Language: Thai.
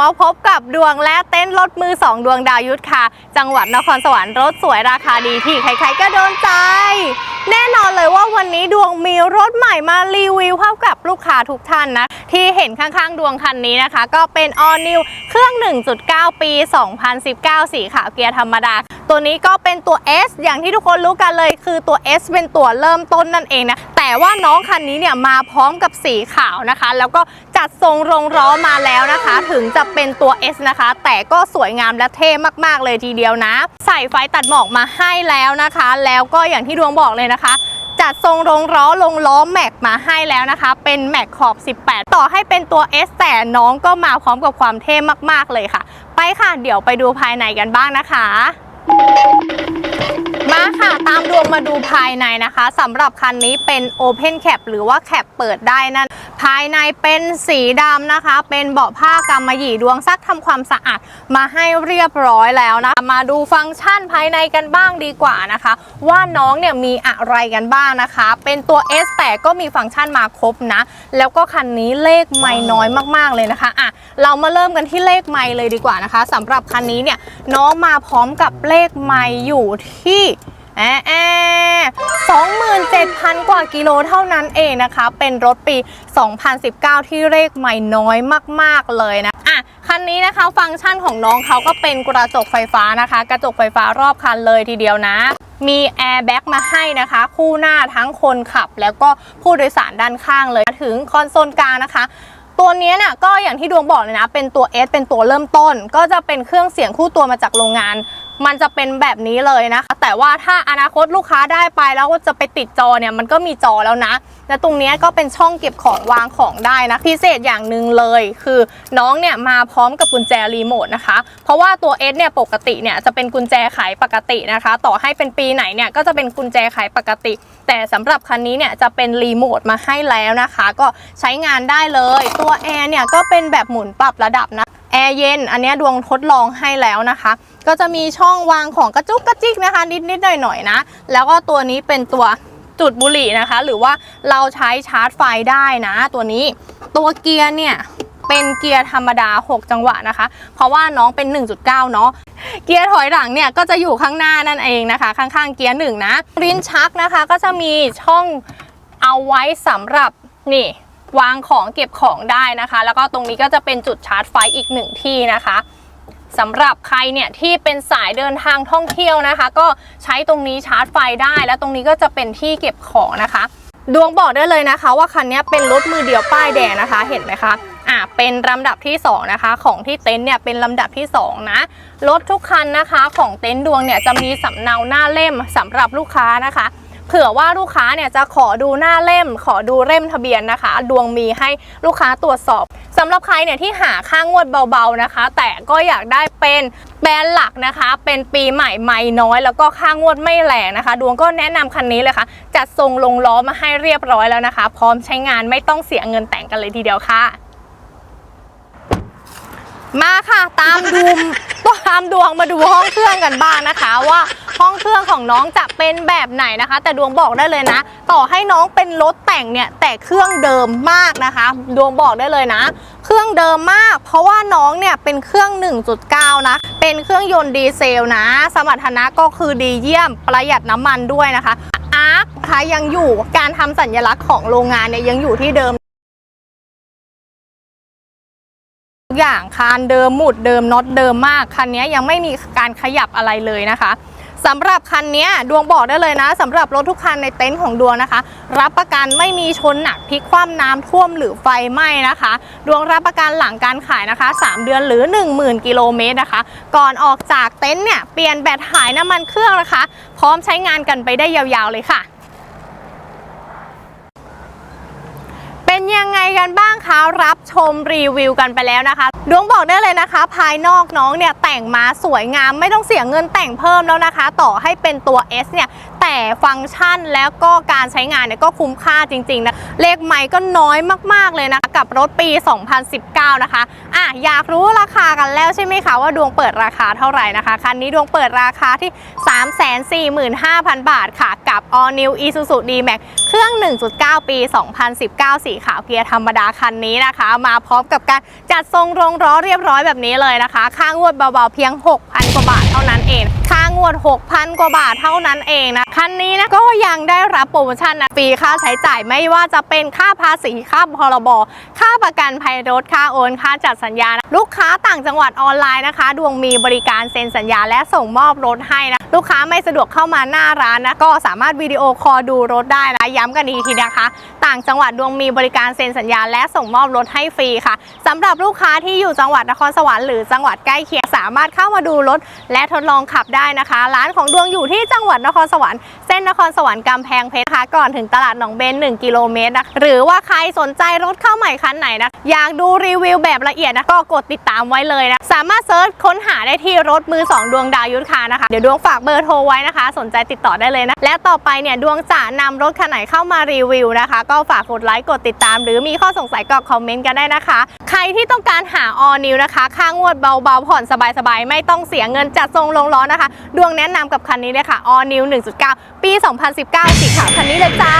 มาพบกับดวงและเต้นรถมือ 2 ดวงดาวยุทธค่ะ จังหวัดนครสวรรค์รถสวยราคาดีที่ใครๆก็โดนใจ แน่นอนเลยว่าวันนี้ดวงมีรถใหม่มารีวิวให้กับลูกค้าทุกท่านนะ ที่เห็นข้างๆ ดวงคันนี้นะคะ ก็เป็น All New เครื่อง 1.9 ปี 2019 สีขาวเกียร์ธรรมดา ตัวนี้ก็เป็นตัว S อย่างที่ทุกคนรู้กันเลย คือตัว S เป็นตัวเริ่มต้นนั่นเองนะ แต่ว่าน้องคันนี้เนี่ยมาพร้อมกับสีขาวนะคะ แล้วก็จัดทรงรงล้อมาแล้วนะคะ ถึงจะเป็นตัว S นะคะ แต่ก็สวยงามและเท่มากๆเลยทีเดียวนะ ใส่ไฟตัดหมอกมาให้แล้วนะคะ แล้วก็อย่างที่ดวงบอกเลยนะคะ จัดทรงรงล้อลงล้อแม็กมาให้แล้วนะคะ เป็นแม็กขอบ 18 ต่อให้เป็นตัว S แต่น้องก็มาพร้อมกับความเท่มากๆเลยค่ะ ไปค่ะ เดี๋ยวไปดูภายในกันบ้างนะคะมาค่ะ ตามดวงมาดูภายในนะคะสำหรับคันนี้เป็น Open Cap หรือว่าแคปเปิดได้นั่น ภายในเป็นสีดำนะคะ เป็นเบาะผ้ากำมะหยี่ดวงซักทำความสะอาดมาให้เรียบร้อยแล้วนะมาดูฟังก์ชันภายในกันบ้างดีกว่านะคะ ว่าน้องเนี่ยมีอะไรกันบ้างนะคะ เป็นตัว S แต่ก็มีฟังก์ชันมาครบนะ แล้วก็คันนี้เลขไม่น้อยมากๆเลยนะคะอะเรามาเริ่มกันที่เลขไม่เลยดีกว่านะคะสำหรับคันนี้เนี่ยน้องมาพร้อมกับเลขไม่อยู่ที่ แอะแ27,000 กว่ากิโลเท่านั้นเองนะคะ เป็นรถปี 2019 ที่เลขใหม่น้อยมาก ๆ เลยนะอะคันนี้นะคะฟังก์ชันของน้องเขาก็เป็นกระจกไฟฟ้านะคะ กระจกไฟฟ้ารอบคันเลยทีเดียวนะมีแอร์แบ็กมาให้นะคะ คู่หน้าทั้งคนขับ แล้วก็ผู้โดยสารด้านข้างเลยถึงคอนโซลกลางนะคะตัวนี้ยน่ะก็อย่างที่ดวงบอกเลยนะ เป็นตัว S เป็นตัวเริ่มต้น ก็จะเป็นเครื่องเสียงคู่ตัวมาจากโรงงาน มันจะเป็นแบบนี้เลยนะคะแต่ว่าถ้าอนาคตลูกค้าได้ไปแล้วจะไปติดจอเนี่ยมันก็มีจอแล้วนะและตรงนี้ก็เป็นช่องเก็บของวางของได้นะพิเศษอย่างหนึ่งเลย คือน้องเนี่ยมาพร้อมกับกุญแจรีโมทนะคะ เพราะว่าตัว S เนี่ยปกติเนี่ยจะเป็นกุญแจไขปกตินะคะ ต่อให้เป็นปีไหนเนี่ยก็จะเป็นกุญแจไขปกติ แต่สำหรับคันนี้เนี่ยจะเป็นรีโมทมาให้แล้วนะคะ ก็ใช้งานได้เลย ตัวแอร์เนี่ยก็เป็นแบบหมุนปรับระดับนะ แอร์เย็น อันนี้ดวงทดลองให้แล้วนะคะ ก็จะมีช่องวางของกระจุกกระจิกนะคะ นิดๆหน่อยๆนะ แล้วก็ตัวนี้เป็นตัวจุดบุหรี่นะคะ หรือว่าเราใช้ชาร์จไฟได้นะ ตัวนี้ตัวเกียร์เนี่ยเป็นเกียร์ธรรมดา 6 จังหวะนะคะ เพราะว่าน้องเป็น 1.9 เนาะเกียร์ถอยหลังเนี่ยก็จะอยู่ข้างหน้านั่นเองนะคะ ข้างๆเกียร์หนึ่งนะรินชักนะคะก็จะมีช่องเอาไว้สำหรับนี่ วางของเก็บของได้นะคะ แล้วก็ตรงนี้ก็จะเป็นจุดชาร์จไฟอีกหนึ่งที่นะคะสำหรับใครเนี่ยที่เป็นสายเดินทางท่องเที่ยวนะคะ ก็ใช้ตรงนี้ชาร์จไฟได้ แล้วตรงนี้ก็จะเป็นที่เก็บของนะคะดวงบอกได้เลยนะคะ ว่าคันนี้เป็นรถมือเดียวป้ายแดงนะคะ เห็นไหมคะอะเป็นลำดับที่สองนะคะ ของที่เต็นท์เนี่ยเป็นลำดับที่สองนะรถทุกคันนะคะ ของเต็นท์ดวงเนี่ยจะมีสำเนาหน้าเล่มสำหรับลูกค้านะคะ เผื่อว่าลูกค้าเนี่ยจะขอดูหน้าเล่ม ขอดูเล่มทะเบียนนะคะ ดวงมีให้ลูกค้าตรวจสอบสำหรับใครเนี่ยที่หาค่างวดเบาๆนะคะ แต่ก็อยากได้เป็นแบรนด์หลักนะคะ เป็นปีใหม่ไม่น้อย แล้วก็ค่างวดไม่แรงนะคะ ดวงก็แนะนำคันนี้เลยค่ะ จัดทรงลงล้อมาให้เรียบร้อยแล้วนะคะ พร้อมใช้งานไม่ต้องเสียเงินแต่งกันเลยทีเดียวค่ะ มาค่ะตามดูตามดวงมาดูห้องเครื่องกันบ้างนะคะว่าห้องเครื่องของน้องจะเป็นแบบไหนนะคะ แต่ดวงบอกได้เลยนะ ต่อให้น้องเป็นรถแต่งเนี่ยแต่เครื่องเดิมมากนะคะ ดวงบอกได้เลยนะ เครื่องเดิมมาก เพราะว่าน้องเนี่ยเป็นเครื่อง 1.9 นะ เป็นเครื่องยนต์ดีเซลนะ สมรรถนะก็คือดีเยี่ยมประหยัดน้ำมันด้วยนะคะอาร์คคะยังอยู่การทำสัญลักษณ์ของโรงงานเนี่ยยังอยู่ที่เดิม อย่างคานเดิมหมุดเดิมน็อตเดิมมากคันนี้ยังไม่มีการขยับอะไรเลยนะคะสำหรับคันนี้ดวงบอกได้เลยนะสำหรับรถทุกคันในเต็นท์ของดวงนะคะ รับประกันไม่มีชนหนักพลิกคว่ำน้ำท่วมหรือไฟไหม้นะคะ ดวงรับประกันหลังการขายนะคะ 3 เดือนหรือ 10,000 กิโลเมตรนะคะ ก่อนออกจากเต็นท์เนี่ยเปลี่ยนแบตหายน้ำมันเครื่องนะคะ พร้อมใช้งานกันไปได้ยาวๆเลยค่ะ เป็นยังไงกันบ้างคะรับชมรีวิวกันไปแล้วนะคะดวงบอกได้เลยนะคะ ภายนอกน้องเนี่ยแต่งมาสวยงามไม่ต้องเสียเงินแต่งเพิ่มแล้วนะคะ ต่อให้เป็นตัว S เนี่ยแต่ฟังก์ชันแล้วก็การใช้งานเนี่ยก็คุ้มค่าจริงๆนะเลขใหม่ก็น้อยมากๆเลยนะคะ กับรถปี 2019 นะคะอะอยากรู้ราคากันแล้วใช่ไหมคะว่าดวงเปิดราคาเท่าไหร่นะคะ คันนี้ดวงเปิดราคาที่ 345,000 บาทค่ะ กับ All New Isuzu D-Max เครื่อง 1.9 ปี 2019 สีขาวเกียร์ธรรมดาคันนี้นะคะ มาพร้อมกับการจัดทรงรองล้อเรียบร้อยแบบนี้เลยนะคะ ค่างวดเบาๆเพียง 6,000 กว่าบาทเท่านั้นเองค่า งวด 6,000 กว่าบาทเท่านั้นเองนะ คันนี้นะก็ยังได้รับโปรโมชั่นนะฟรีค่าใช้จ่ายไม่ว่าจะเป็นค่าภาษีค่าพรบค่าประกันภัยรถค่าโอนค่าจัดสัญญานะลูกค้าต่างจังหวัดออนไลน์นะคะ ดวงมีบริการเซ็นสัญญาและส่งมอบรถให้นะลูกค้าไม่สะดวกเข้ามาหน้าร้านนะก็สามารถวิดีโอคอลดูรถได้นะย้ำกันอีกทีนะคะ ต่างจังหวัดดวงมีบริการเซ็นสัญญาและส่งมอบรถให้ฟรีค่ะสำหรับลูกค้าที่อยู่จังหวัดนครสวรรค์หรือจังหวัดใกล้เคียงสามารถเข้ามาดูรถ และทดลองขับได้นะคะ ร้านของดวงอยู่ที่จังหวัดนครสวรรค์เส้นนครสวรรค์กำแพงเพชรนะคะก่อนถึงตลาดหนองเบน1กิโลเมตรนะหรือว่าใครสนใจรถเข้าใหม่คันไหนนะอยากดูรีวิวแบบละเอียดนะก็กดติดตามไว้เลยนะสามารถเซิร์ชค้นหาได้ที่รถมือ 2 ดวงดาวยุทธคานะคะเดี๋ยวดวงฝากเบอร์โทรไว้นะคะ สนใจติดต่อได้เลยนะและต่อไปเนี่ยดวงจะนำรถคันไหนเข้ามารีวิวนะคะ ก็ฝากกดไลค์กดติดตาม หรือมีข้อสงสัยก็คอมเมนต์กันได้นะคะ ใครที่ต้องการหาออนิวนะคะค่างวดเบาๆผ่อนสบายๆ ไม่ต้องเสียเงินจัดทรงลงล้อนะคะ ดวงแนะนำกับคันนี้เลยค่ะออนิว1.9 ปี 2019 สีขาวคันนี้เลยจ้า